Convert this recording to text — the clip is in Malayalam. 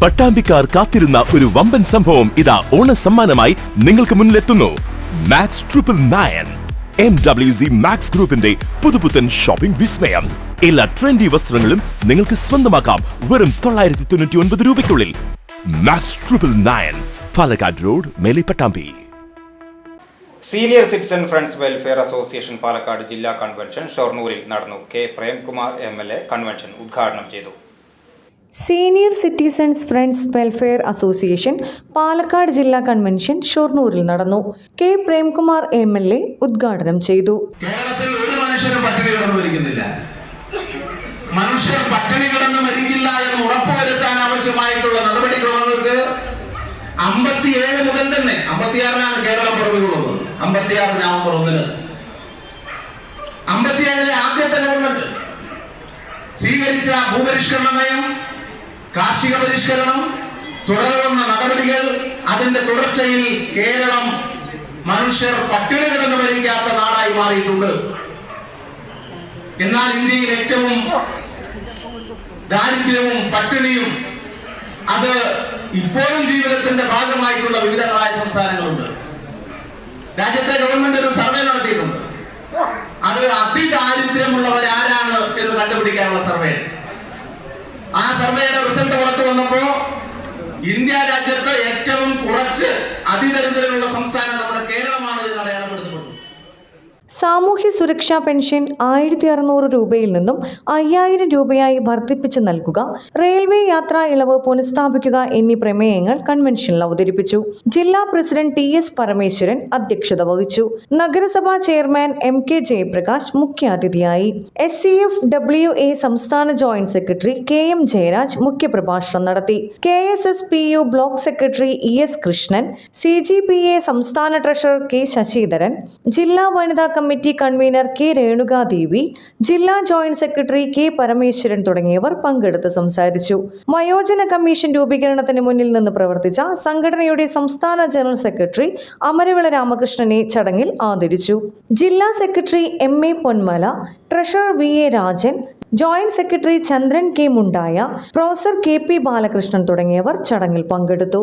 പട്ടാമ്പിക്കാർ കാത്തിരുന്ന ഒരു വമ്പൻ സംഭവം ഇതാ ഓണ സമ്മാനമായി നിങ്ങൾക്ക് മുന്നിലെത്തുന്നു. Max triple nine M W C Max ഗ്രൂപ്പിന്റെ പുതുപുത്തൻ ഷോപ്പിംഗ് വിസ്മയം. എല്ലാ ട്രെൻഡി വസ്ത്രങ്ങളും നിങ്ങൾക്ക് സ്വന്തമാക്കാം വെറും തൊള്ളായിരത്തി തൊണ്ണൂറ്റി ഒൻപത് രൂപയ്ക്കുള്ളിൽ. Max triple nine Palakkad road Melipattambi Pattambi. Senior citizen friends welfare association Palakkad ജില്ലാ കൺവെൻഷൻ ഷൊർണൂരിൽ നടന്നു. K Premkumar M L A convention ഉദ്ഘാടനം ചെയ്തു. Senior citizens friends welfare association Palakkad ജില്ലാ കൺവെൻഷൻ ഷൊർണൂരിൽ നടന്നു. K. Premkumar M L A ഉദ്ഘാടനം ചെയ്തു. കേരളത്തിൽ ഒരു മനുഷ്യനും പട്ടിണി മരിക്കുന്നില്ല. മനുഷ്യർ പട്ടിണി കിടന്ന് മരിക്കില്ല എന്ന് ഉറപ്പുവരുത്താൻ ആവശ്യമായിട്ടുള്ള നടപടിക്രമങ്ങൾക്ക് അമ്പത്തിയേഴ് മുതൽ തന്നെ അമ്പത്തിയാറിനാണ് കേരളം പുറമെയുള്ളത് അമ്പത്തിയാറ് നവംബർ ഒന്നിന്. അമ്പത്തിയേഴിലെ ആദ്യത്തെ ഗവൺമെന്റ് സ്വീകരിച്ച ഭൂപരിഷ്കരണ നയം കാർഷിക പരിഷ്കരണം തുടരുന്ന നടപടികൾ അതിന്റെ തുടർച്ചയിൽ കേരളം മനുഷ്യർ പട്ടിണി കിടന്നു ഭരിക്കാത്ത നാടായി മാറിയിട്ടുണ്ട്. എന്നാൽ ഇന്ത്യയിൽ ഏറ്റവും ദാരിദ്ര്യവും പട്ടിണിയും അത് ഇപ്പോഴും ജീവിതത്തിന്റെ ഭാഗമായിട്ടുള്ള വിവിധങ്ങളായ സംസ്ഥാനങ്ങളുണ്ട്. രാജ്യത്തെ ഗവൺമെന്റ് ഒരു സർവേ നടത്തിയിട്ടുണ്ട്. അത് അതിദാരിദ്ര്യമുള്ളവരാരാണ് എന്ന് കണ്ടുപിടിക്കാനുള്ള സർവേ. ആ സർവേയുടെ റിസൾട്ട് പുറത്തു വന്നപ്പോ ഇന്ത്യ രാജ്യത്ത് ഏറ്റവും കുറച്ച് അതിദരിദ്രരുള്ള സംസ്ഥാനം നമ്മുടെ കേരളമാണ് സാമൂഹ്യ സുരക്ഷാ പെൻഷൻ ആയിരത്തി അറുന്നൂറ് രൂപയിൽ നിന്നും അയ്യായിരം രൂപയായി വർദ്ധിപ്പിച്ച് നൽകുക റെയിൽവേ യാത്രാ ഇളവ് പുനഃസ്ഥാപിക്കുക എന്നീ പ്രമേയങ്ങൾ കൺവെൻഷനിൽ അവതരിപ്പിച്ചു. ജില്ലാ പ്രസിഡന്റ് ടി എസ് പരമേശ്വരൻ അധ്യക്ഷത വഹിച്ചു. നഗരസഭാ ചെയർമാൻ എം കെ ജയപ്രകാശ് മുഖ്യാതിഥിയായി. S C F W A സംസ്ഥാന joint secretary K M Jayaraj മുഖ്യപ്രഭാഷണം നടത്തി. K S S P U block secretary E S Krishnan C G P A സംസ്ഥാന ട്രഷറർ കെ ശശിധരൻ ജില്ലാ വനിതാ കമ്മിറ്റി കൺവീനർ കെ രേണുകാദേവി ജില്ലാ ജോയിന്റ് സെക്രട്ടറി കെ പരമേശ്വരൻ തുടങ്ങിയവർ പങ്കെടുത്ത് സംസാരിച്ചു. വയോജന കമ്മീഷൻ രൂപീകരണത്തിന് മുന്നിൽ നിന്ന് പ്രവർത്തിച്ച സംഘടനയുടെ സംസ്ഥാന ജനറൽ സെക്രട്ടറി അമരവിള രാമകൃഷ്ണനെ ചടങ്ങിൽ ആദരിച്ചു. ജില്ലാ secretary M A Ponmala treasurer V A Rajan joint secretary Chandran K Mundaya professor K P Balakrishnan തുടങ്ങിയവർ ചടങ്ങിൽ പങ്കെടുത്തു.